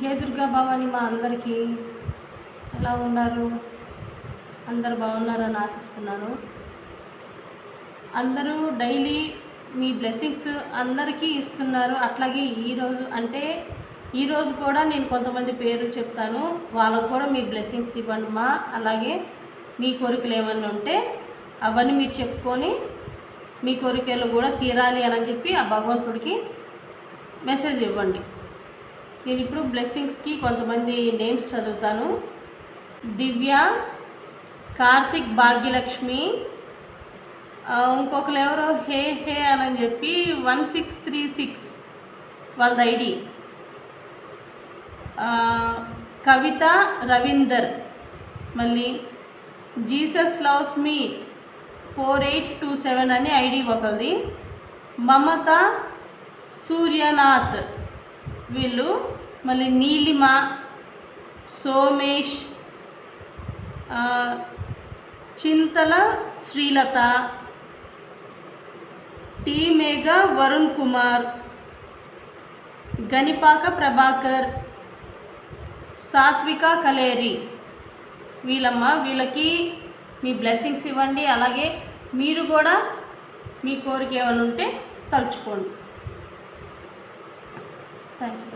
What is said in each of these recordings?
జయ దుర్గా భవాని మా అందరికీ ఎలా ఉన్నారు? అందరు బాగున్నారని ఆశిస్తున్నాను. అందరూ డైలీ మీ బ్లెస్సింగ్స్ అందరికీ ఇస్తున్నారు. అట్లాగే ఈరోజు అంటే ఈరోజు కూడా నేను కొంతమంది పేర్లు చెప్తాను. వాళ్ళకు కూడా మీ బ్లెస్సింగ్స్ ఇవ్వండి మా. అలాగే మీ కోరికలు ఏమన్నా ఉంటే అవన్నీ మీరు చెప్పుకొని మీ కోరికలు కూడా తీరాలి అని చెప్పి ఆ భగవంతుడికి మెసేజ్ ఇవ్వండి. నేను ఇప్పుడు బ్లెస్సింగ్స్కి కొంతమంది నేమ్స్ చదువుతాను. దివ్య కార్తిక్ భాగ్యలక్ష్మి ఇంకొకరు ఎవరో హే హే అని చెప్పి వన్ సిక్స్ త్రీ సిక్స్ వాళ్ళది ఐడి. కవిత రవీందర్ మళ్ళీ Jesus loves me four eight two seven అని ఐడి ఒకరిది మమత సూర్యనాథ్ వీళ్ళు మళ్ళీ నీలిమ సోమేష్ చింతల శ్రీలత టీ మేఘ వరుణ్ కుమార్ గనిపాక ప్రభాకర్ సాత్విక కలేరి. వీళ్ళమ్మ వీళ్ళకి మీ బ్లెస్సింగ్స్ ఇవ్వండి అలాగే మీరు కూడా మీ కోరిక ఏమైనా ఉంటే తలుచుకోండి. థ్యాంక్ యూ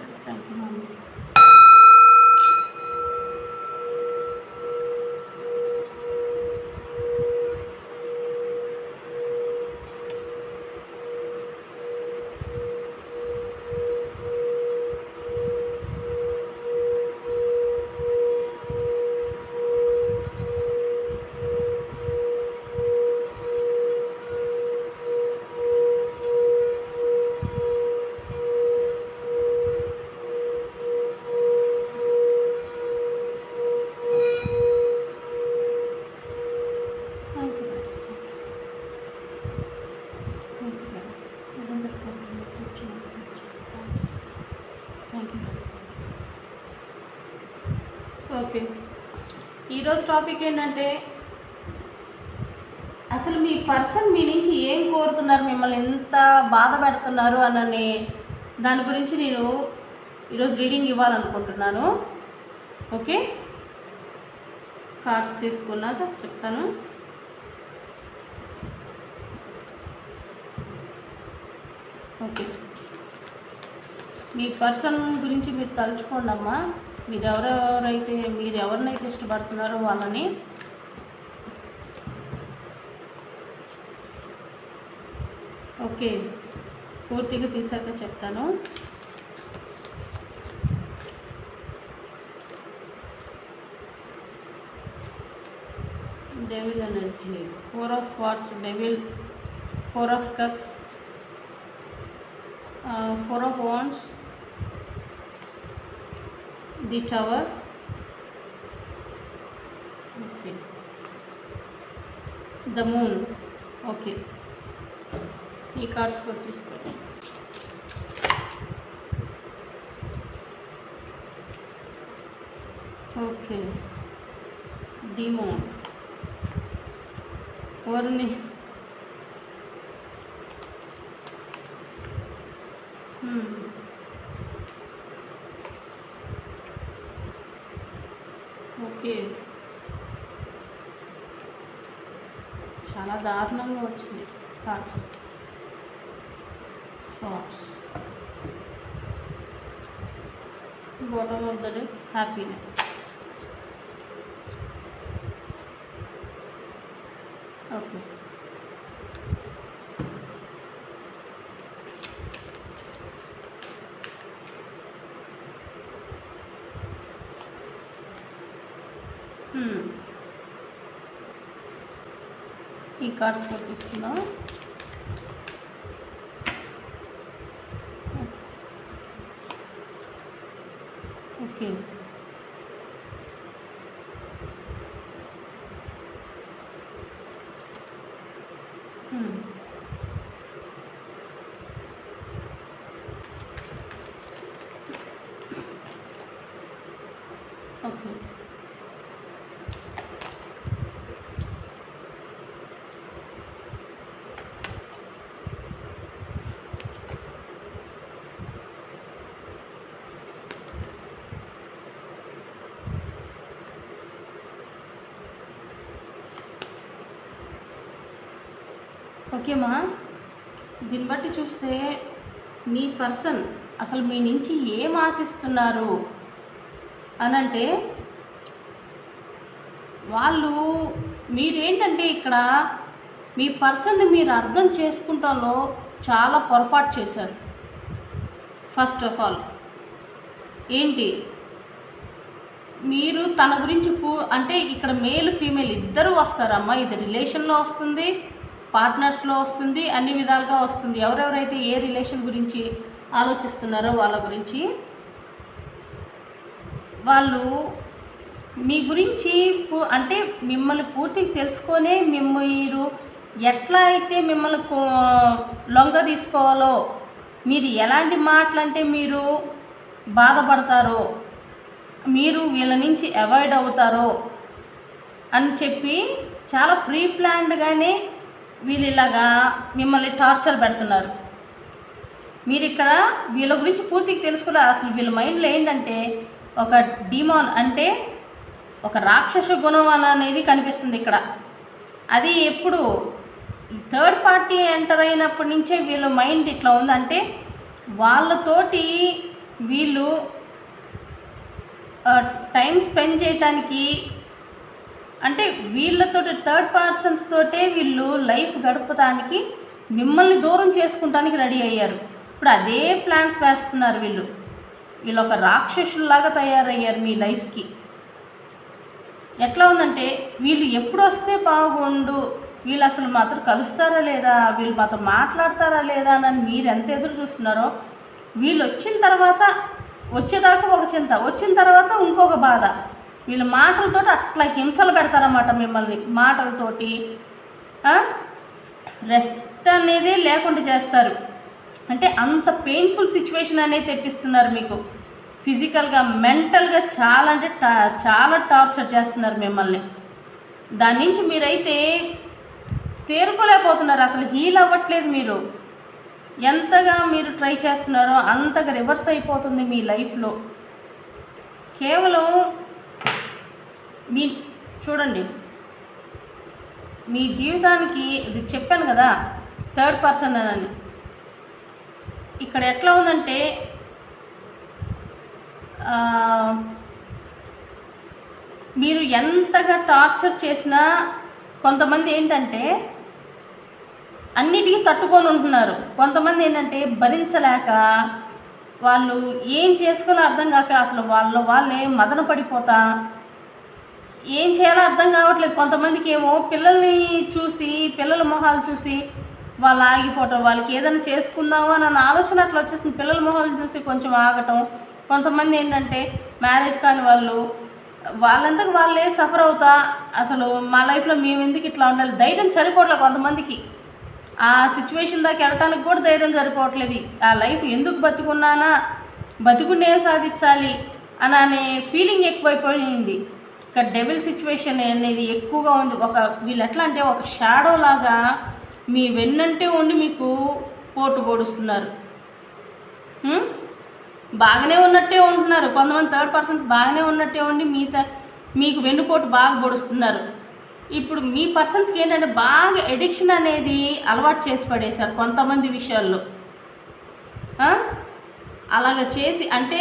టాపిక్ ఏంటంటే అసలు మీ పర్సన్ మీ నుంచి ఏం కోరుతున్నారు? మిమ్మల్ని ఎంత బాధ పెడుతున్నారు? అన్నని దాని గురించి నేను ఈరోజు రీడింగ్ ఇవ్వాలనుకుంటున్నాను. ఓకే? కార్డ్స్ తీసుకున్నాక చెప్తాను. ఓకే. మీ పర్సన్ గురించి మీరు తలుచుకోండి అమ్మా మీరు ఎవరెవరైతే మీరు ఎవరినైతే ఇష్టపడుతున్నారో వాళ్ళని ఓకే పూర్తిగా తీసాక చెప్తాను. Devil energy four of swords devil four of cups four of wands the tower okay the moon okay ఈ కార్డ్స్ కూడా తీసుకోండి ఓకే డిమోన్ ఎవరిని Hmm. ఓకే చాలా దారుణంగా వచ్చింది cards spots bottom of the day happiness okay hmm. ఈ cards కూడా తీసుకుందాం ఓకే Hmm. ఓకే ఓకేమా దీన్ని బట్టి చూస్తే మీ పర్సన్ అసలు మీ నుంచి ఏం ఆశిస్తున్నారు అనంటే వాళ్ళు మీరేంటంటే ఇక్కడ మీ పర్సన్ని మీరు అర్థం చేసుకుంటాలో చాలా పొరపాటు చేశారు. ఫస్ట్ ఆఫ్ ఆల్ ఏంటి? మీరు తన గురించి పూ అంటే ఇక్కడ మేల్ ఫీమేల్ ఇద్దరు వస్తారమ్మా. ఇది రిలేషన్లో వస్తుంది. పార్ట్నర్స్లో వస్తుంది అన్ని విధాలుగా వస్తుంది. ఎవరెవరైతే ఏ రిలేషన్ గురించి ఆలోచిస్తున్నారో వాళ్ళ గురించి వాళ్ళు మీ గురించి పూ- అంటే మిమ్మల్ని పూర్తిగా తెలుసుకొనే మీరు ఎట్లా అయితే మిమ్మల్ని కో- లొంగ తీసుకోవాలో మీరు ఎలాంటి మాటలు అంటే మీరు బాధపడతారో మీరు వీళ్ళ నుంచి అవాయిడ్ అవుతారో అని చెప్పి చాలా ప్రీ ప్లాన్డ్గానే వీళ్ళు ఇలాగా మిమ్మల్ని టార్చర్ పెడుతున్నారు. మీరు ఇక్కడ వీళ్ళ గురించి పూర్తిగా తెలుసుకున్నారు అసలు వీళ్ళ మైండ్లో ఏంటంటే ఒక డిమాన్ అంటే ఒక రాక్షస గుణం అనేది కనిపిస్తుంది ఇక్కడ. అది ఎప్పుడు థర్డ్ పార్టీ ఎంటర్ అయినప్పటి నుంచే వీళ్ళ మైండ్ ఇట్లా ఉందంటే వాళ్ళతోటి వీళ్ళు టైం స్పెండ్ చేయటానికి అంటే వీళ్ళతో థర్డ్ పర్సన్స్ తోటే వీళ్ళు లైఫ్ గడపడానికి మిమ్మల్ని దూరం చేసుకుంటానికి రెడీ అయ్యారు. ఇప్పుడు అదే ప్లాన్స్ వేస్తున్నారు వీళ్ళు. వీళ్ళు ఒక రాక్షసుల్లాగా తయారయ్యారు మీ లైఫ్కి ఎట్లా ఉందంటే వీళ్ళు ఎప్పుడు వస్తే బాగుండు వీళ్ళు అసలు మాత్రం కలుస్తారా లేదా వీళ్ళు మాతో మాట్లాడతారా లేదా అని మీరు ఎంత ఎదురు చూస్తున్నారో వీళ్ళు వచ్చిన తర్వాత వచ్చేదాకా ఒక చింత వచ్చిన తర్వాత ఇంకొక బాధ. వీళ్ళు మాటలతోటి అట్లా హింసలు పెడతారన్నమాట మిమ్మల్ని మాటలతోటి. రెస్ట్ అనేది లేకుండా చేస్తారు. అంటే అంత పెయిన్ఫుల్ సిచ్యువేషన్ అనేది తెప్పిస్తున్నారు మీకు. ఫిజికల్గా మెంటల్గా చాలా అంటే టా- చాలా టార్చర్ చేస్తున్నారు మిమ్మల్ని. దాని నుంచి మీరైతే తేరుకోలేకపోతున్నారు. అసలు హీల్ అవ్వట్లేదు మీరు. ఎంతగా మీరు ట్రై చేస్తున్నారో అంతగా రివర్స్ అయిపోతుంది మీ లైఫ్లో కేవలం మీ చూడండి. మీ జీవితానికి ఇది చెప్పాను కదా థర్డ్ పర్సన్ అని. ఇక్కడ ఎట్లా ఉందంటే మీరు ఎంతగా టార్చర్ చేసినా కొంతమంది ఏంటంటే అన్నిటికీ తట్టుకొని ఉంటున్నారు. కొంతమంది ఏంటంటే భరించలేక వాళ్ళు ఏం చేసుకోవాలో అర్థం కాక అసలు వాళ్ళ వాళ్ళే మదన పడిపోతా ఏం చేయాలో అర్థం కావట్లేదు. కొంతమందికి ఏమో పిల్లల్ని చూసి పిల్లల మొహాలు చూసి వాళ్ళు ఆగిపోవటం వాళ్ళకి ఏదైనా చేసుకుందామా అని ఆలోచన అట్లా వచ్చేసింది. పిల్లల మొహాలు చూసి కొంచెం ఆగటం. కొంతమంది ఏంటంటే మ్యారేజ్ కాని వాళ్ళు వాళ్ళంతకు వాళ్ళే సఫర్ అవుతా. అసలు మా లైఫ్లో మేము ఎందుకు ఇట్లా ఉండాలి? ధైర్యం సరిపోవట్లేదు కొంతమందికి. ఆ సిచ్యువేషన్ దాకా వెళ్ళటానికి కూడా ధైర్యం సరిపోవట్లేదు. ఆ లైఫ్ ఎందుకు బతుకున్నానా? బతుకుని ఏం సాధించాలి అని అనే ఫీలింగ్ ఎక్కువైపోయింది. ఇక డెబిల్ సిచ్యువేషన్ అనేది ఎక్కువగా ఉంది. ఒక వీళ్ళు ఎట్లా అంటే ఒక షాడో లాగా మీ వెన్నంటే ఉండి మీకు పోటు పొడుస్తున్నారు. బాగానే ఉన్నట్టే ఉంటున్నారు. కొంతమంది థర్డ్ పర్సన్స్ బాగానే ఉన్నట్టే ఉండి మీతో మీకు వెన్నుపోటు బాగా పొడుస్తున్నారు. ఇప్పుడు మీ పర్సన్స్కి ఏంటంటే బాగా ఎడిక్షన్ అనేది అలవాటు చేసి పడేశారు కొంతమంది విషయాల్లో. అలాగ చేసి అంటే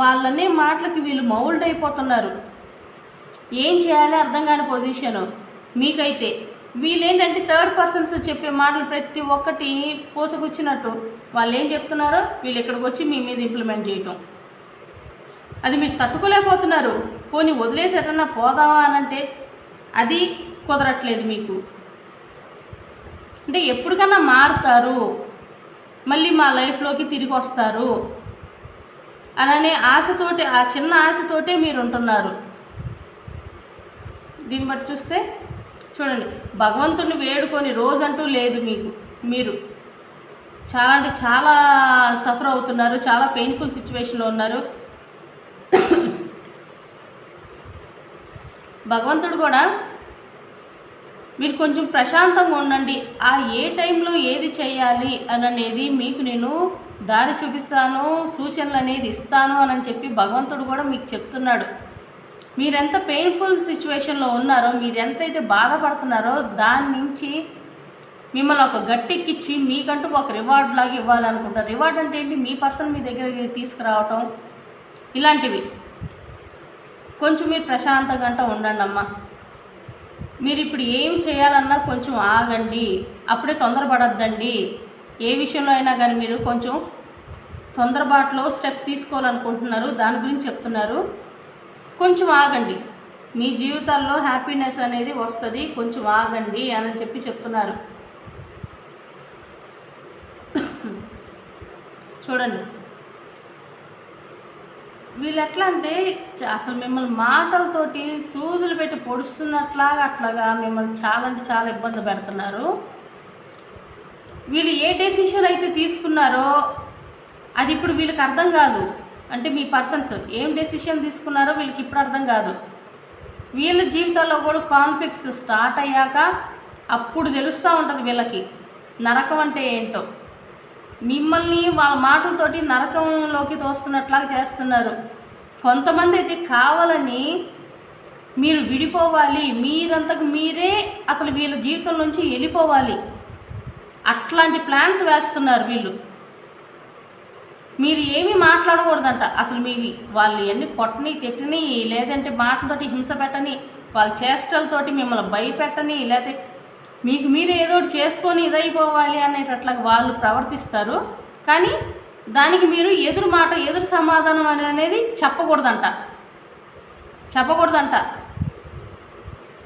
వాళ్ళనే మాటలకి వీళ్ళు మౌల్డ్ అయిపోతున్నారు. ఏం చేయాలో అర్థం కాని పొజిషను మీకైతే. వీళ్ళేంటంటే థర్డ్ పర్సన్స్ చెప్పే మాటలు ప్రతి ఒక్కటి పోసుకొచ్చినట్టు వాళ్ళు ఏం చెప్తున్నారో వీళ్ళు ఇక్కడికి వచ్చి మీ మీద ఇంప్లిమెంట్ చేయటం. అది మీరు తట్టుకోలేకపోతున్నారు. పోనీ వదిలేసి ఎటన్నా పోదామా అని అంటే అది కుదరట్లేదు మీకు. అంటే ఎప్పటికన్నా మారుతారు. మళ్ళీ మా లైఫ్లోకి తిరిగి వస్తారు. అననే ఆశతోటి ఆ చిన్న ఆశతోటే మీరు ఉంటున్నారు దీన్ని బట్టి చూస్తే చూడండి భగవంతుని వేడుకొని రోజంటూ లేదు మీకు మీరు. చాలా అంటే చాలా సఫర్ అవుతున్నారు చాలా పెయిన్ఫుల్ సిచ్యువేషన్లో ఉన్నారు. భగవంతుడు కూడా మీరు కొంచెం ప్రశాంతంగా ఉండండి ఆ ఏ టైంలో ఏది చేయాలి అని అనేది మీకు నేను దారి చూపిస్తాను సూచనలు అనేది ఇస్తాను అని చెప్పి భగవంతుడు కూడా మీకు చెప్తున్నాడు. మీరెంత పెయిన్ఫుల్ సిచ్యువేషన్లో ఉన్నారో మీరు ఎంతైతే బాధపడుతున్నారో దాని నుంచి మిమ్మల్ని ఒక గట్టెక్కిచ్చి మీకంటూ ఒక రివార్డ్ లాగా ఇవ్వాలనుకుంటారు. రివార్డ్ అంటే ఏంటి? మీ పర్సన్ మీ దగ్గరికి తీసుకురావటం. ఇలాంటివి. కొంచెం మీరు ప్రశాంతంగా అంట ఉండండి అమ్మ. మీరు ఇప్పుడు ఏం చేయాలన్నా కొంచెం ఆగండి. అప్పుడే తొందరపడద్దండి. ఏ విషయంలో అయినా కానీ మీరు కొంచెం తొందరబాటులో స్టెప్ తీసుకోవాలనుకుంటున్నారు. దాని గురించి చెప్తున్నారు. కొంచెం ఆగండి. మీ జీవితాల్లో హ్యాపీనెస్ అనేది వస్తుంది కొంచెం ఆగండి అని చెప్పి చెప్తున్నారు. చూడండి. వీళ్ళు ఎట్లా అంటే అసలు మిమ్మల్ని మాటలతోటి సూదులు పెట్టి పొడుస్తున్నట్లాగా అట్లాగా మిమ్మల్ని చాలా అంటే చాలా ఇబ్బంది పెడుతున్నారు. వీళ్ళు ఏ డెసిషన్ అయితే తీసుకున్నారో అది ఇప్పుడు వీళ్ళకి అర్థం కాదు. అంటే మీ పర్సన్స్ ఏం డెసిషన్ తీసుకున్నారో వీళ్ళకి ఇప్పుడు అర్థం కాదు. వీళ్ళ జీవితాల్లో కూడా కాన్ఫ్లిక్ట్స్ స్టార్ట్ అయ్యాక అప్పుడు తెలుస్తూ ఉంటుంది వీళ్ళకి. నరకం అంటే ఏంటో. మిమ్మల్ని వాళ్ళ మాటలతోటి నరకంలోకి తోస్తున్నట్లాగా చేస్తున్నారు. కొంతమంది అయితే కావాలని మీరు విడిపోవాలి. మీరంతకు మీరే అసలు వీళ్ళ జీవితం నుంచి వెళ్ళిపోవాలి. అట్లాంటి ప్లాన్స్ వేస్తున్నారు వీళ్ళు. మీరు ఏమీ మాట్లాడకూడదంట. అసలు మీ వాళ్ళు ఎన్ని కొట్టని తిట్టని లేదంటే మాటలతోటి హింస పెట్టని వాళ్ళ చేష్టలతోటి మిమ్మల్ని భయపెట్టని లేకపోతే మీకు మీరు ఏదో ఒకటి చేసుకొని ఇదైపోవాలి అనేటట్లా వాళ్ళు ప్రవర్తిస్తారు. కానీ దానికి మీరు ఎదురు మాట ఎదురు సమాధానం అనేది చెప్పకూడదంట. చెప్పకూడదంట.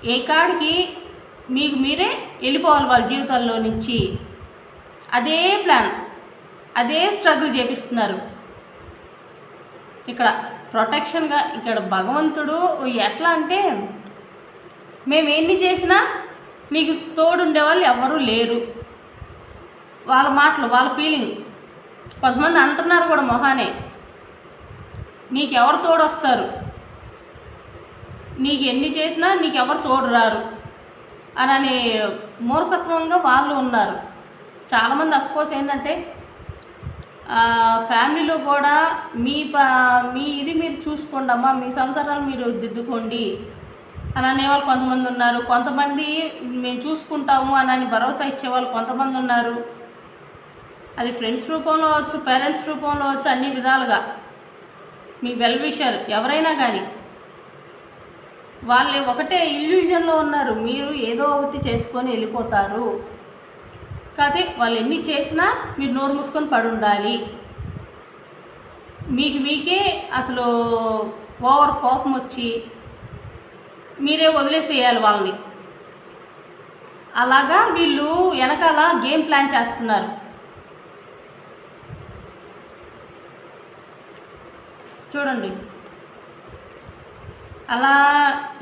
ఏ కాడికి మీకు మీరే వెళ్ళిపోవాలి వాళ్ళ జీవితాల్లో నుంచి. అదే ప్లాన్. అదే స్ట్రగుల్ చేపిస్తున్నారు. ఇక్కడ ప్రొటెక్షన్గా ఇక్కడ భగవంతుడు ఎట్లా అంటే మేము ఎన్ని చేసినా నీకు తోడుండే వాళ్ళు ఎవరూ లేరు. వాళ్ళ మాటలు వాళ్ళ ఫీలింగ్ కొంతమంది అంటున్నారు కూడా మొహానే నీకెవరు తోడు వస్తారు నీకు ఎన్ని చేసినా నీకెవరు తోడు రారు అని అనే మూర్ఖత్వంగా వాళ్ళు ఉన్నారు. చాలామంది అఫ్కోర్స్ ఏంటంటే ఫ్యామిలీలో కూడా మీ పా మీ ఇది మీరు చూసుకోండి అమ్మా మీ సంసారాలు మీరు దిద్దుకోండి అని అనేవాళ్ళు కొంతమంది ఉన్నారు. కొంతమంది మేము చూసుకుంటాము అని భరోసా ఇచ్చేవాళ్ళు కొంతమంది ఉన్నారు. అది ఫ్రెండ్స్ రూపంలో వచ్చు పేరెంట్స్ రూపంలో వచ్చు అన్ని విధాలుగా. మీ వెల్ విషర్ ఎవరైనా కానీ. వాళ్ళు ఒకటే ఇల్యూజన్లో ఉన్నారు. మీరు ఏదో ఒకటి చేసుకొని వెళ్ళిపోతారు. కాకపోతే వాళ్ళు ఎన్ని చేసినా మీరు నోరు మూసుకొని పడి ఉండాలి. మీకు మీకే అసలు ఓవర్ కోపం వచ్చి మీరే వదిలేసేయాలి వాళ్ళని. అలాగా వీళ్ళు వెనకాల గేమ్ ప్లాన్ చేస్తున్నారు. చూడండి. అలా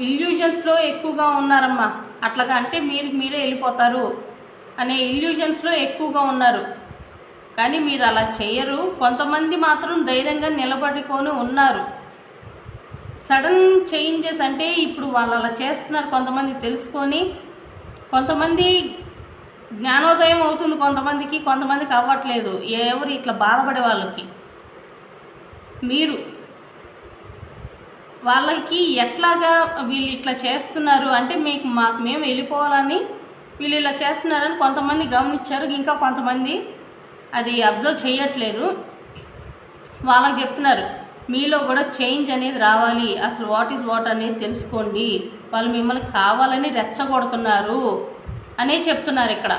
ఇల్యూజన్స్లో ఎక్కువగా ఉన్నారమ్మా. అట్లాగా అంటే మీరు మీరే వెళ్ళిపోతారు. అనే ఇల్యూజన్స్లో ఎక్కువగా ఉన్నారు. కానీ మీరు అలా చేయరు. కొంతమంది మాత్రం ధైర్యంగా నిలబడుకొని ఉన్నారు. సడన్ చేంజెస్ అంటే ఇప్పుడు వాళ్ళు అలా చేస్తున్నారు. కొంతమంది తెలుసుకొని కొంతమంది జ్ఞానోదయం అవుతుంది కొంతమందికి కొంతమందికి అవ్వట్లేదు. ఎవరు ఇట్లా బాధపడే వాళ్ళకి? మీరు వాళ్ళకి ఎట్లాగా వీళ్ళు ఇట్లా చేస్తున్నారు? అంటే మీకు మాకు మేము వెళ్ళిపోవాలని వీళ్ళు ఇలా చేస్తున్నారని కొంతమంది గమనించారు. ఇంకా కొంతమంది అది అబ్జర్వ్ చేయట్లేదు. వాళ్ళకి చెప్తున్నారు మీలో కూడా చేంజ్ అనేది రావాలి. అసలు వాట్ ఈజ్ వాట్ అనేది తెలుసుకోండి. వాళ్ళు మిమ్మల్ని కావాలని రెచ్చగొడుతున్నారు. అనే చెప్తున్నారు ఇక్కడ.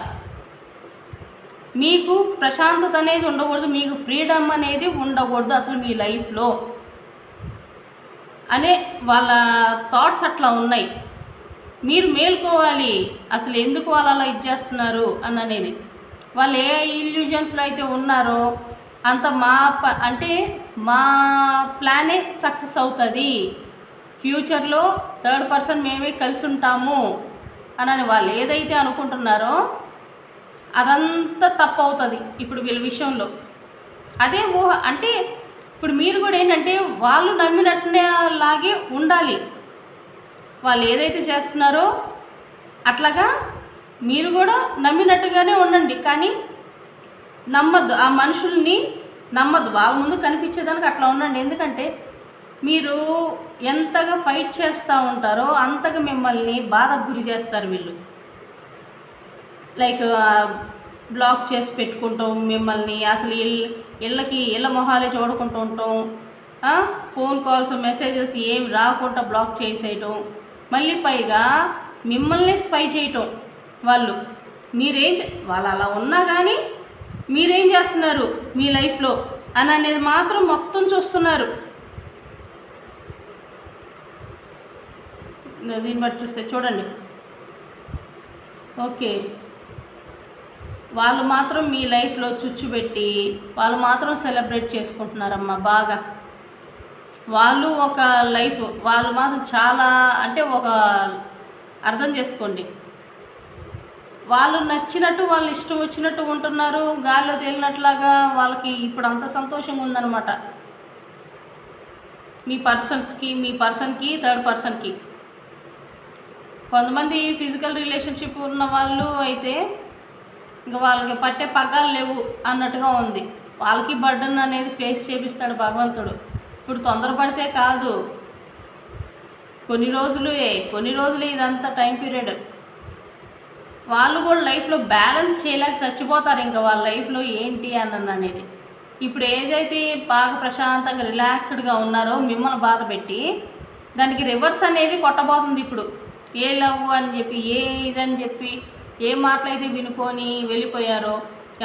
మీకు ప్రశాంతత అనేది ఉండకూడదు. మీకు ఫ్రీడమ్ అనేది ఉండకూడదు అసలు మీ లైఫ్లో. అనే వాళ్ళ థాట్స్ అట్లా ఉన్నాయి. మీరు మేల్కోవాలి. అసలు ఎందుకు వాళ్ళు అలా ఇచ్చేస్తున్నారు అని అనేది వాళ్ళు ఏ ఇల్యూజన్స్లో అయితే ఉన్నారో అంత మా ప అంటే మా ప్లానే సక్సెస్ అవుతుంది. ఫ్యూచర్లో థర్డ్ పర్సన్ మేమే కలిసి ఉంటాము. అని వాళ్ళు ఏదైతే అనుకుంటున్నారో అదంతా తప్పు అవుతుంది ఇప్పుడు వీళ్ళ విషయంలో. అదే ఊహ అంటే ఇప్పుడు మీరు కూడా ఏంటంటే వాళ్ళు నమ్మినట్టునే లాగే ఉండాలి. వాళ్ళు ఏదైతే చేస్తున్నారో అట్లాగా మీరు కూడా నమ్మినట్టుగానే ఉండండి. కానీ నమ్మద్దు. ఆ మనుషుల్ని నమ్మద్దు. వాళ్ళ ముందు కనిపించేదానికి అట్లా ఉండండి. ఎందుకంటే మీరు ఎంతగా ఫైట్ చేస్తూ ఉంటారో అంతగా మిమ్మల్ని బాధకు గురి చేస్తారు వీళ్ళు. లైక్ బ్లాక్ చేసి పెట్టుకుంటాం మిమ్మల్ని అసలు ఇళ్ళ ఇళ్ళకి ఇళ్ళ మొహాలే చూడకుండా ఉంటాం ఫోన్ కాల్స్ మెసేజెస్ ఏం రాకుండా బ్లాక్ చేసేయటం మళ్ళీ పైగా మిమ్మల్ని స్పై చేయటం వాళ్ళు. మీరేం వాళ్ళు అలా ఉన్నా కానీ మీరేం చేస్తున్నారు మీ లైఫ్లో అని అనేది మాత్రం మొత్తం చూస్తున్నారు. దీన్ని బట్టి చూస్తే చూడండి. ఓకే. వాళ్ళు మాత్రం మీ లైఫ్లో చుచ్చుపెట్టి వాళ్ళు మాత్రం సెలబ్రేట్ చేసుకుంటున్నారమ్మా బాగా. వాళ్ళు ఒక లైఫ్ వాళ్ళు మాత్రం చాలా అంటే ఒక అర్థం చేసుకోండి. వాళ్ళు నచ్చినట్టు వాళ్ళు ఇష్టం వచ్చినట్టు ఉంటున్నారు గాల్లో తేలినట్లాగా వాళ్ళకి ఇప్పుడు అంత సంతోషంగా ఉందన్నమాట. మీ పర్సన్స్కి మీ పర్సన్కి థర్డ్ పర్సన్కి. కొంతమంది ఫిజికల్ రిలేషన్షిప్ ఉన్న వాళ్ళు అయితే ఇంకా వాళ్ళకి పట్టే పగ్గాలు లేవు అన్నట్టుగా ఉంది. వాళ్ళకి బర్డన్ అనేది ఫేస్ చేపిస్తాడు భగవంతుడు. ఇప్పుడు తొందరపడితే కాదు. కొన్ని రోజులే కొన్ని రోజులు ఇదంతా టైం పీరియడ్. వాళ్ళు కూడా లైఫ్లో బ్యాలెన్స్ చేయలేక చచ్చిపోతారు ఇంకా వాళ్ళ లైఫ్లో ఏంటి అన్నది అనేది. ఇప్పుడు ఏదైతే బాగా ప్రశాంతంగా రిలాక్స్డ్గా ఉన్నారో మిమ్మల్ని బాధ పెట్టి దానికి రివర్స్ అనేది కొట్టబోతుంది ఇప్పుడు. ఏ లవ్ అని చెప్పి ఏ ఇదని చెప్పి ఏ మాటలైతే వినుకొని వెళ్ళిపోయారో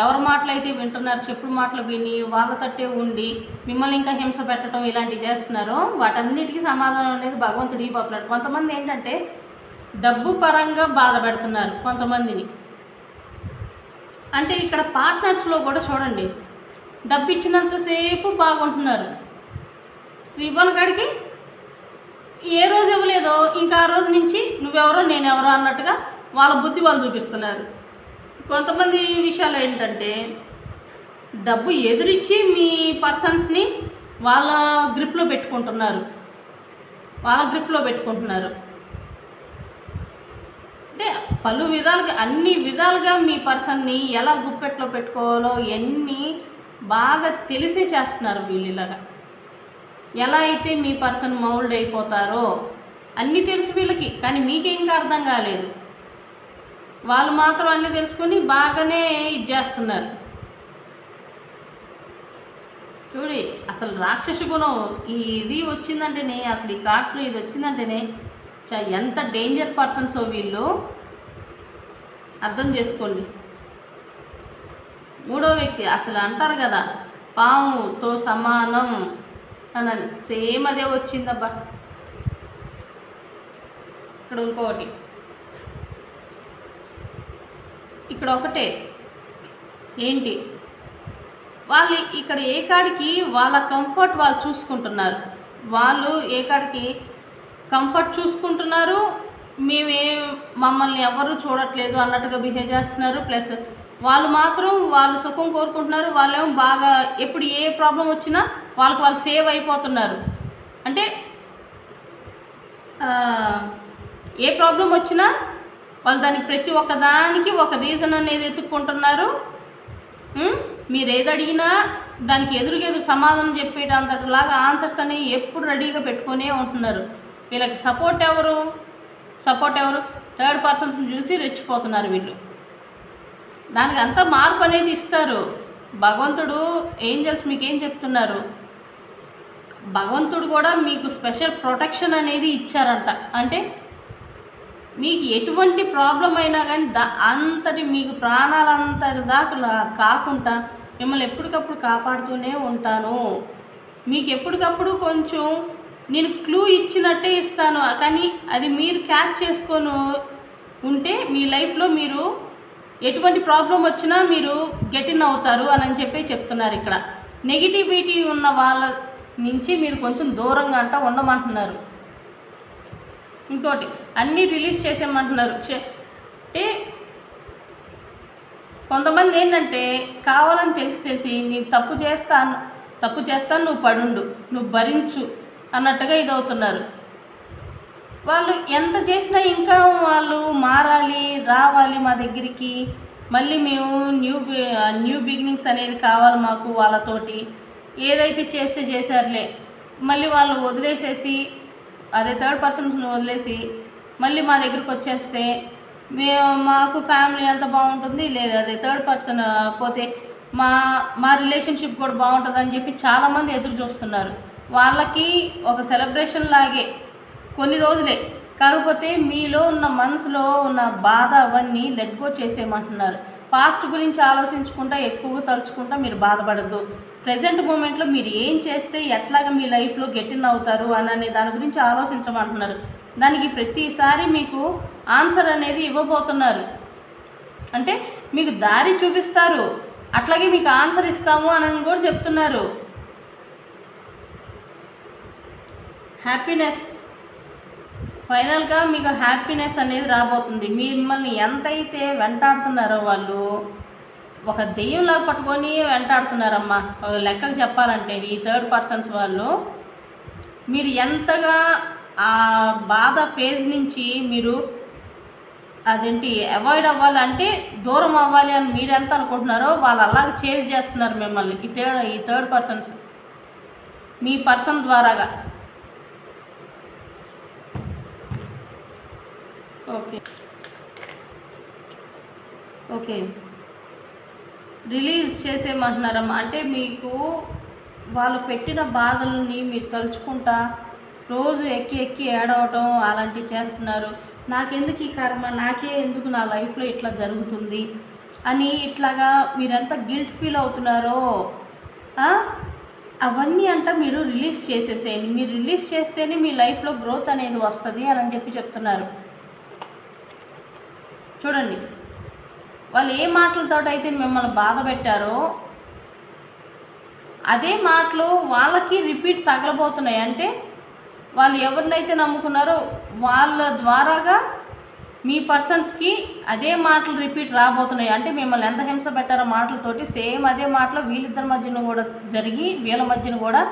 ఎవరి మాటలైతే వింటున్నారు చెప్పుడు మాటలు విని వాళ్ళ తట్టే ఉండి మిమ్మల్ని ఇంకా హింస పెట్టడం ఇలాంటివి చేస్తున్నారో వాటన్నిటికీ సమాధానం అనేది భగవంతుడు ఇవ్వబోతున్నాడు. కొంతమంది ఏంటంటే డబ్బు పరంగా బాధ పెడుతున్నారు కొంతమందిని. అంటే ఇక్కడ పార్ట్నర్స్లో కూడా చూడండి డబ్బు ఇచ్చినంతసేపు బాగుంటున్నారు. ఇవ్వని కాడికి ఏ రోజు ఇవ్వలేదో ఇంకా ఆ రోజు నుంచి నువ్వెవరో నేనెవరో అన్నట్టుగా వాళ్ళ బుద్ధి వాళ్ళు చూపిస్తున్నారు. కొంతమంది విషయాలు ఏంటంటే డబ్బు ఎదురిచ్చి మీ పర్సన్స్ని వాళ్ళ గ్రిప్లో పెట్టుకుంటున్నారు. వాళ్ళ గ్రిప్లో పెట్టుకుంటున్నారు. అంటే పలు విధాలుగా అన్ని విధాలుగా మీ పర్సన్ని ఎలా గుప్పెట్లో పెట్టుకోవాలో ఎన్ని బాగా తెలిసే చేస్తున్నారు వీళ్ళు ఇలాగా. ఎలా అయితే మీ పర్సన్ మౌల్డ్ అయిపోతారో అన్నీ తెలుసు వీళ్ళకి కానీ మీకేం అర్థం కాలేదు. వాళ్ళు మాత్రం అన్నీ తెలుసుకొని బాగానే ఇది చేస్తున్నారు. చూడి అసలు రాక్షస గుణం ఈ ఇది వచ్చిందంటేనే అసలు ఈ కార్డ్స్లో ఇది వచ్చిందంటేనే చా ఎంత డేంజర్ పర్సన్సో వీళ్ళు. అర్థం చేసుకోండి. మూడో వ్యక్తి అసలు అంటారు కదా పాముతో సమానం అని. సేమ్ అదే వచ్చిందబ్బా. ఇక్కడ ఇంకొకటి. ఇక్కడ ఒకటే ఏంటి? వాళ్ళు ఇక్కడ ఏ కాడికి వాళ్ళ కంఫర్ట్ వాళ్ళు చూసుకుంటున్నారు. వాళ్ళు ఏ కాడికి కంఫర్ట్ చూసుకుంటున్నారు మేమే మమ్మల్ని ఎవరు చూడట్లేదు అన్నట్టుగా బిహేవ్ చేస్తున్నారు. ప్లస్ వాళ్ళు మాత్రం వాళ్ళు సుఖం కోరుకుంటున్నారు వాళ్ళేమో బాగా ఎప్పుడు ఏ ప్రాబ్లం వచ్చినా వాళ్ళకి వాళ్ళు సేవ్ అయిపోతున్నారు. అంటే ఏ ప్రాబ్లం వచ్చినా వాళ్ళు దానికి ప్రతి ఒక్కదానికి ఒక రీజన్ అనేది ఎత్తుక్కుంటున్నారు. మీరు ఏది అడిగినా దానికి ఎదురుగెదురు సమాధానం చెప్పేటంతటిలాగా ఆన్సర్స్ అనేవి ఎప్పుడు రెడీగా పెట్టుకునే ఉంటున్నారు. వీళ్ళకి సపోర్ట్ ఎవరు? సపోర్ట్ ఎవరు? థర్డ్ పర్సన్స్ని చూసి రెచ్చిపోతున్నారు వీళ్ళు. దానికి అంతా మార్పు అనేది ఇస్తారు. భగవంతుడు ఏంజల్స్ మీకు ఏం చెప్తున్నారు? భగవంతుడు కూడా మీకు స్పెషల్ ప్రొటెక్షన్ అనేది ఇచ్చారంట. అంటే మీకు ఎటువంటి ప్రాబ్లం అయినా కానీ దా అంతటి మీకు ప్రాణాలంతటి దాకా కాకుండా మిమ్మల్ని ఎప్పటికప్పుడు కాపాడుతూనే ఉంటాను. మీకు ఎప్పటికప్పుడు కొంచెం నేను క్లూ ఇచ్చినట్టే ఇస్తాను. కానీ అది మీరు క్యాచ్ చేసుకొని ఉంటే మీ లైఫ్లో మీరు ఎటువంటి ప్రాబ్లం వచ్చినా మీరు గెటిన్ అవుతారు అని అని చెప్పి చెప్తున్నారు ఇక్కడ. నెగిటివిటీ ఉన్న వాళ్ళ నుంచి మీరు కొంచెం దూరంగా అంట ఉండమంటున్నారు. ఇంకోటి అన్నీ రిలీజ్ చేసేయమంటున్నారు. చే- అంటే కొంతమంది ఏంటంటే కావాలని తెలిసి తెలిసి నీ తప్పు చేస్తాను తప్పు చేస్తాను నువ్వు పడుండు నువ్వు భరించు అన్నట్టుగా ఇదవుతున్నారు. వాళ్ళు ఎంత చేసినా ఇంకా వాళ్ళు మారాలి రావాలి మా దగ్గరికి. మళ్ళీ మేము న్యూ న్యూ బిగినింగ్స్ అనేది కావాలి మాకు వాళ్ళతోటి. ఏదైతే చేస్తే చేశారులే. మళ్ళీ వాళ్ళు వదిలేసేసి అదే థర్డ్ పర్సన్ వదిలేసి మళ్ళీ మా దగ్గరికి వచ్చేస్తే మేము మాకు ఫ్యామిలీ అంత బాగుంటుంది. లేదు అదే థర్డ్ పర్సన్ పోతే మా మా రిలేషన్షిప్ కూడా బాగుంటుందని చెప్పి చాలామంది ఎదురు చూస్తున్నారు. వాళ్ళకి ఒక సెలబ్రేషన్ లాగే కొన్ని రోజులే. కాకపోతే మీలో ఉన్న మనసులో ఉన్న బాధ అవన్నీ లెట్ గో చేసేయమంటున్నారు. పాస్ట్ గురించి ఆలోచించుకుంటా ఎక్కువగా తలుచుకుంటా మీరు బాధపడద్దు. ప్రజెంట్ మూమెంట్లో మీరు ఏం చేస్తే ఎట్లాగా మీ లైఫ్లో గెటిన్ అవుతారు అని అనే దాని గురించి ఆలోచించమంటున్నారు. దానికి ప్రతిసారి మీకు ఆన్సర్ అనేది ఇవ్వబోతున్నారు. అంటే మీకు దారి చూపిస్తారు. అట్లాగే మీకు ఆన్సర్ ఇస్తాము అని కూడా చెప్తున్నారు. హ్యాపీనెస్ ఫైనల్గా మీకు హ్యాపీనెస్ అనేది రాబోతుంది. మిమ్మల్ని ఎంతైతే వెంటాడుతున్నారో వాళ్ళు ఒక దెయ్యంలాగా పట్టుకొని వెంటాడుతున్నారమ్మా. ఒక లెక్కకు చెప్పాలంటే ఈ థర్డ్ పర్సన్స్ వాళ్ళు మీరు ఎంతగా ఆ బాధ ఫేజ్ నుంచి మీరు అదేంటి అవాయిడ్ అవ్వాలంటే దూరం అవ్వాలి అని మీరు ఎంత అనుకుంటున్నారో వాళ్ళు అలాగ చేజ్ చేస్తున్నారు మిమ్మల్ని. ఈ థర్డ్ ఈ థర్డ్ పర్సన్స్ మీ పర్సన్ ద్వారాగా. ఓకే. ఓకే. రిలీజ్ చేసేయమంటున్నారమ్మా అంటే మీకు వాళ్ళు పెట్టిన బాధలని మీరు తలుచుకుంటా రోజు ఎక్కి ఎక్కి ఏడవటం అలాంటివి చేస్తున్నారు. నాకెందుకు ఈ కర్మ? నాకే ఎందుకు నా లైఫ్లో ఇట్లా జరుగుతుంది? అని ఇట్లాగా మీరెంత గిల్ట్ ఫీల్ అవుతున్నారో అవన్నీ అంట మీరు రిలీజ్ చేసేసేయండి. మీరు రిలీజ్ చేస్తేనే మీ లైఫ్లో గ్రోత్ అనేది వస్తుంది అని చెప్పి చెప్తున్నారు. చూడండి. వాళ్ళు ఏ మాటలతో అయితే మిమ్మల్ని బాధ పెట్టారో అదే మాటలు వాళ్ళకి రిపీట్ తగలబోతున్నాయి. అంటే వాళ్ళు ఎవరినైతే నమ్ముకున్నారో వాళ్ళ ద్వారాగా మీ పర్సన్స్కి అదే మాటలు రిపీట్ రాబోతున్నాయి. అంటే మిమ్మల్ని ఎంత హింస పెట్టారో మాటలతోటి సేమ్ అదే మాటలు వీళ్ళిద్దరి మధ్యన కూడా జరిగి వీళ్ళ మధ్యన కూడా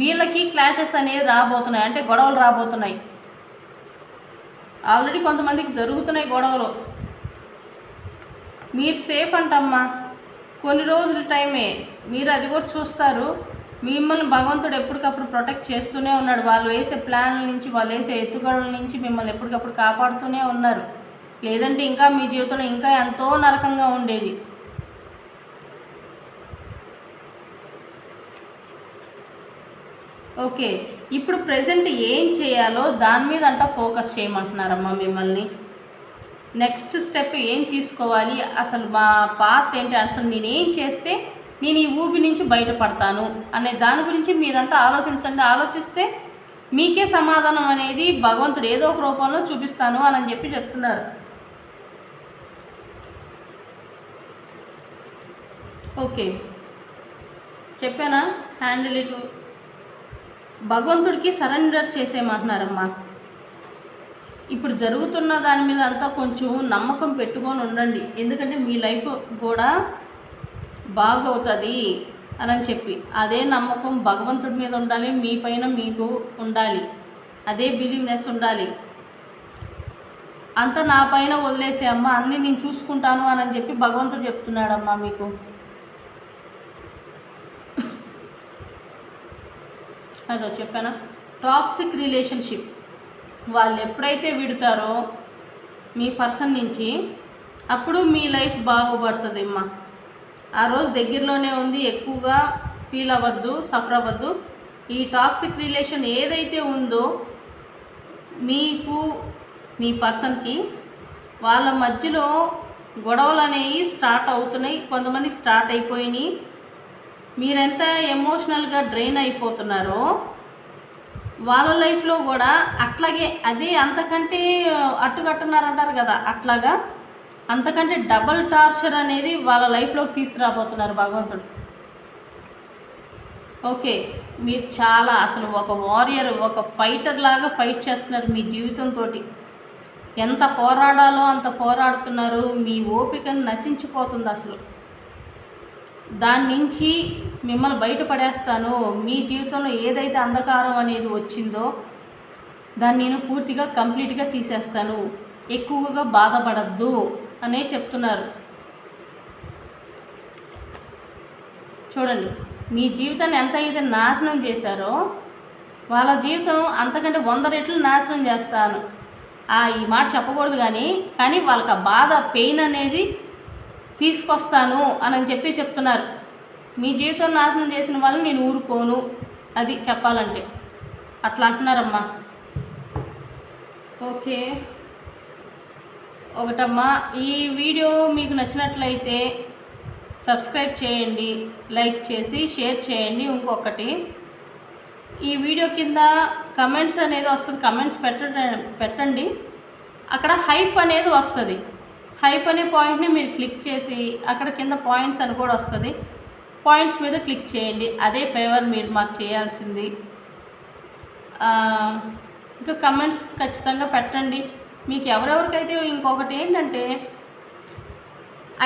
వీళ్ళకి క్లాషెస్ అనేవి రాబోతున్నాయి. అంటే గొడవలు రాబోతున్నాయి. ఆల్రెడీ కొంతమందికి జరుగుతున్నాయి గొడవలు. మీరు సేఫ్ అంటమ్మా. కొన్ని రోజుల టైమే. మీరు అది కూడా చూస్తారు. మిమ్మల్ని భగవంతుడు ఎప్పటికప్పుడు ప్రొటెక్ట్ చేస్తూనే ఉన్నాడు. వాళ్ళు వేసే ప్లాన్ల నుంచి వాళ్ళు వేసే ఎత్తుగడల నుంచి మిమ్మల్ని ఎప్పటికప్పుడు కాపాడుతూనే ఉన్నారు. లేదంటే ఇంకా మీ జీవితంలో ఇంకా ఎంతో నరకంగా ఉండేది. ఓకే. ఇప్పుడు ప్రజెంట్ ఏం చేయాలో దాని మీద అంట ఫోకస్ చేయమంటున్నారమ్మా మిమ్మల్ని. నెక్స్ట్ స్టెప్ ఏం తీసుకోవాలి? అసలు మా పాత్ ఏంటి? అసలు నేనేం చేస్తే నేను ఈ ఊబి నుంచి బయటపడతాను అనే దాని గురించి మీరంతా ఆలోచించండి. ఆలోచిస్తే మీకే సమాధానం అనేది భగవంతుడు ఏదో ఒక రూపంలో చూపిస్తాను అని అని చెప్పి చెప్తున్నారు. ఓకే. చెప్పానా? హ్యాండిల్ ఇటు. భగవంతుడికి సరెండర్ చేసేయమంటున్నారమ్మా. ఇప్పుడు జరుగుతున్న దాని మీద అంతా కొంచెం నమ్మకం పెట్టుకొని ఉండండి. ఎందుకంటే మీ లైఫ్ కూడా బాగవుతుంది అని చెప్పి. అదే నమ్మకం భగవంతుడి మీద ఉండాలి మీ పైన మీకు ఉండాలి. అదే బిలీవ్నెస్ ఉండాలి. అంతా నా పైన వదిలేసే అమ్మ అన్నీ నేను చూసుకుంటాను అని చెప్పి భగవంతుడు చెప్తున్నాడమ్మా మీకు. అదో చెప్పానా? టాక్సిక్ రిలేషన్షిప్ వాళ్ళు ఎప్పుడైతే విడతారో మీ పర్సన్ నుంచి అప్పుడు మీ లైఫ్ బాగుపడుతుంది అమ్మా ఆ రోజు దగ్గరలోనే ఉంది ఎక్కువగా ఫీల్ అవ్వద్దు సఫర్ అవ్వద్దు. ఈ టాక్సిక్ రిలేషన్ ఏదైతే ఉందో మీకు మీ పర్సన్కి వాళ్ళ మధ్యలో గొడవలు అనేవి స్టార్ట్ అవుతున్నాయి కొంతమందికి స్టార్ట్ అయిపోయినాయి. మీరెంత ఎమోషనల్గా డ్రైన్ అయిపోతున్నారో వాళ్ళ లైఫ్లో కూడా అట్లాగే అదే అంతకంటే అట్టుకట్టున్నారంటారు కదా అట్లాగా అంతకంటే డబల్ టార్చర్ అనేది వాళ్ళ లైఫ్లోకి తీసుకురాబోతున్నారు భగవంతుడు. ఓకే మీరు చాలా అసలు ఒక వారియర్ ఒక ఫైటర్ లాగా ఫైట్ చేస్తున్నారు మీ జీవితంతో ఎంత పోరాడాలో అంత పోరాడుతున్నారు మీ ఓపికను నశించిపోతుంది అసలు. దాని నుంచి మిమ్మల్ని బయటపడేస్తాను. మీ జీవితంలో ఏదైతే అంధకారం అనేది వచ్చిందో దాన్ని నేను పూర్తిగా కంప్లీట్గా తీసేస్తాను. ఎక్కువగా బాధపడద్దు అనే చెప్తున్నారు. చూడండి మీ జీవితాన్ని ఎంత అయితే నాశనం చేశారో వాళ్ళ జీవితం అంతకంటే వంద రెట్లు నాశనం చేస్తాను. ఆ ఈ మాట చెప్పకూడదు కానీ కానీ వాళ్ళకి ఆ బాధ పెయిన్ అనేది తీసుకొస్తాను అని చెప్పి చెప్తున్నారు. మీ జీవితం నాశనం చేసిన వాళ్ళని నేను ఊరుకోను అది చెప్పాలంటే. అట్లా అంటున్నారమ్మా. ఓకే. ఒకటమ్మా ఈ వీడియో మీకు నచ్చినట్లయితే సబ్స్క్రైబ్ చేయండి లైక్ చేసి షేర్ చేయండి ఇంకొకటి. ఈ వీడియో కింద కమెంట్స్ అనేది వస్తుంది. కమెంట్స్ పెట్ట పెట్టండి. అక్కడ హైప్ అనేది వస్తుంది. హైప్ అనే పాయింట్ని మీరు క్లిక్ చేసి అక్కడ కింద పాయింట్స్ అని కూడా వస్తుంది. పాయింట్స్ మీద క్లిక్ చేయండి. అదే ఫేవర్ మీరు మాకు చేయాల్సింది. ఇంకా కమెంట్స్ ఖచ్చితంగా పెట్టండి. మీకు ఎవరెవరికైతే ఇంకొకటి ఏంటంటే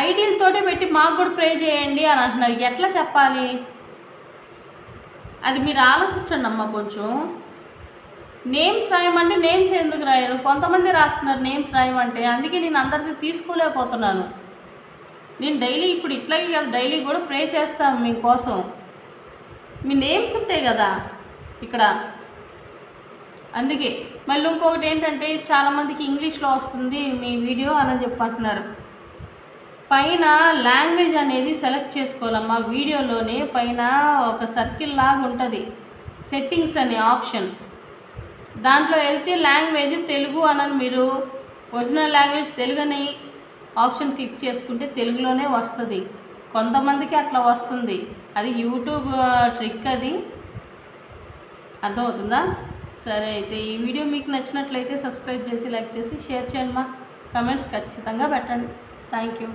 ఐడియల్తోటే పెట్టి మాకు కూడా ప్రే చేయండి అని అంటున్నారు. ఎట్లా చెప్పాలి? అది మీరు ఆలోచించండి అమ్మ కొంచెం. నేమ్స్ రాయమంటే నేమ్స్ ఎందుకు రాయరు? కొంతమంది రాస్తున్నారు నేమ్స్ రాయమంటే. అందుకే నేను అందరిది తీసుకోలేకపోతున్నాను. నేను డైలీ ఇప్పుడు ఇట్లాగే కదా డైలీ కూడా ప్రే చేస్తాను మీకోసం. మీ నేమ్స్ ఉంటాయి కదా ఇక్కడ. అందుకే. మళ్ళీ ఇంకొకటి ఏంటంటే చాలామందికి ఇంగ్లీష్లో వస్తుంది మీ వీడియో అని చెప్పంటున్నారు. పైన లాంగ్వేజ్ అనేది సెలెక్ట్ చేసుకోవాలమ్మా వీడియోలోనే పైన ఒక సర్కిల్ లాగా ఉంటుంది. సెట్టింగ్స్ అనే ఆప్షన్. దాంట్లో వెళ్తే లాంగ్వేజ్ తెలుగు అనని మీరు ఒరిజినల్ లాంగ్వేజ్ తెలుగు అని ఆప్షన్ క్లిక్ చేసుకుంటే తెలుగులోనే వస్తుంది. కొంతమందికి అట్లా వస్తుంది. అది యూట్యూబ్ ట్రిక్ అది. అర్థమవుతుందా? సరే అయితే ఈ వీడియో మీకు నచ్చినట్లయితే సబ్స్క్రైబ్ చేసి లైక్ చేసి షేర్ చేయండి మా. కమెంట్స్ ఖచ్చితంగా పెట్టండి. Thank you